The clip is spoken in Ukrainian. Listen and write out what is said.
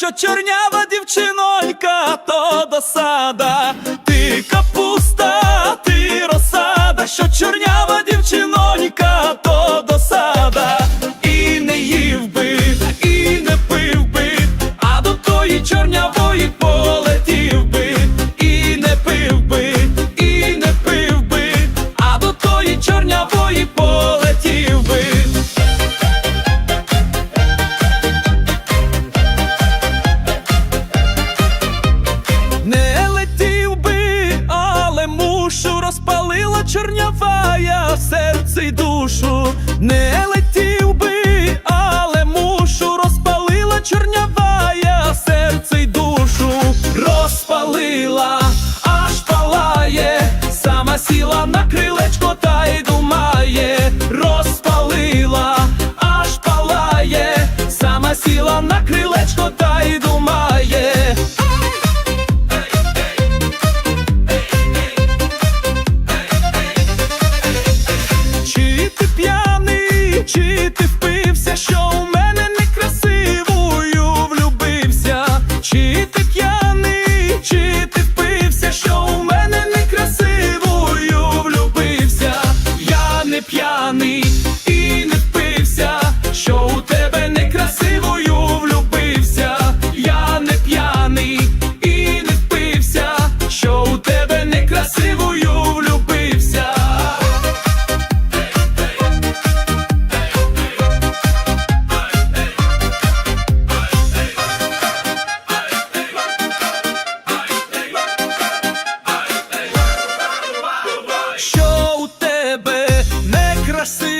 що чорнява дівчинолька, то досада, ти капуста, ти розсада, що чорнява дівчинонька, то досада, і не їв би, і не пив би, а до тої чорнявої поле. чернявая в серце й душу, не летів би, але мушу, розпалила чернявая серце й душу, розпалила, аж палає, сама сіла на крилечко та й ти впився, що у мене некрасивою влюбився, чи ти п'яний, чи ти впився, що у мене некрасивою влюбився, я не п'яний. assim.